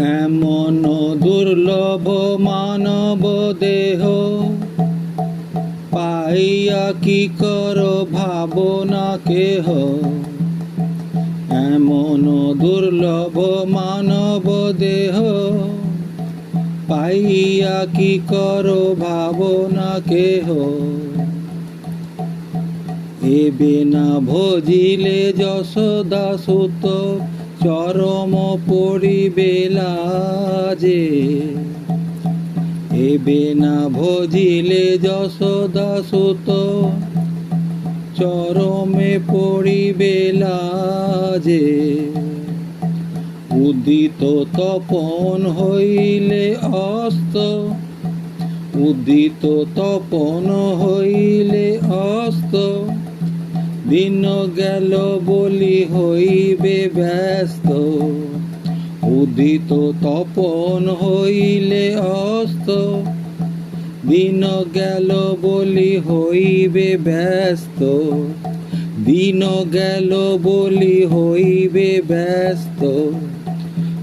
এমন দুর্লভ মানব দেহ পাইয়া কি কর ভাবনা কেহ? এমন দুর্লভ মানব দেহ পাইয়া কি কর ভাবনা কেহ? এবে না ভজিলে যশোদা সুত চরম পরিবেলা যে এবে না ভজিলে যশোদা সুত চরমে পরিবেলা যে উদিত তপন হইলে অস্ত, উদিত তপন হইলে অস্ত। দিন গেল বলি হইবে ব্যস্ত। উদিত তপন হইলে অস্ত। দিন গেল বলি হইবে ব্যস্ত। দিন গেল বলি হইবে ব্যস্ত।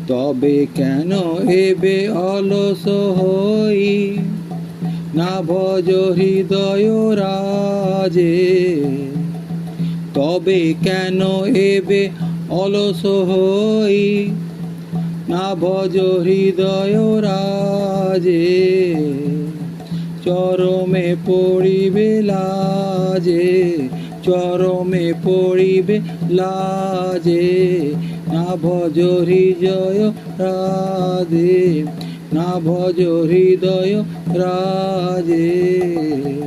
তবে কেন এবে অলস হই? না ভজ হৃদয় রাজে। তবে কেন এবে অলস হই? না ভজ হৃদয় রাজে, চরমে পড়িবে লাজে, চরমে পড়িবে লাজে, না ভজ হৃদয় রাধে না ভজ হৃদয় রাজে।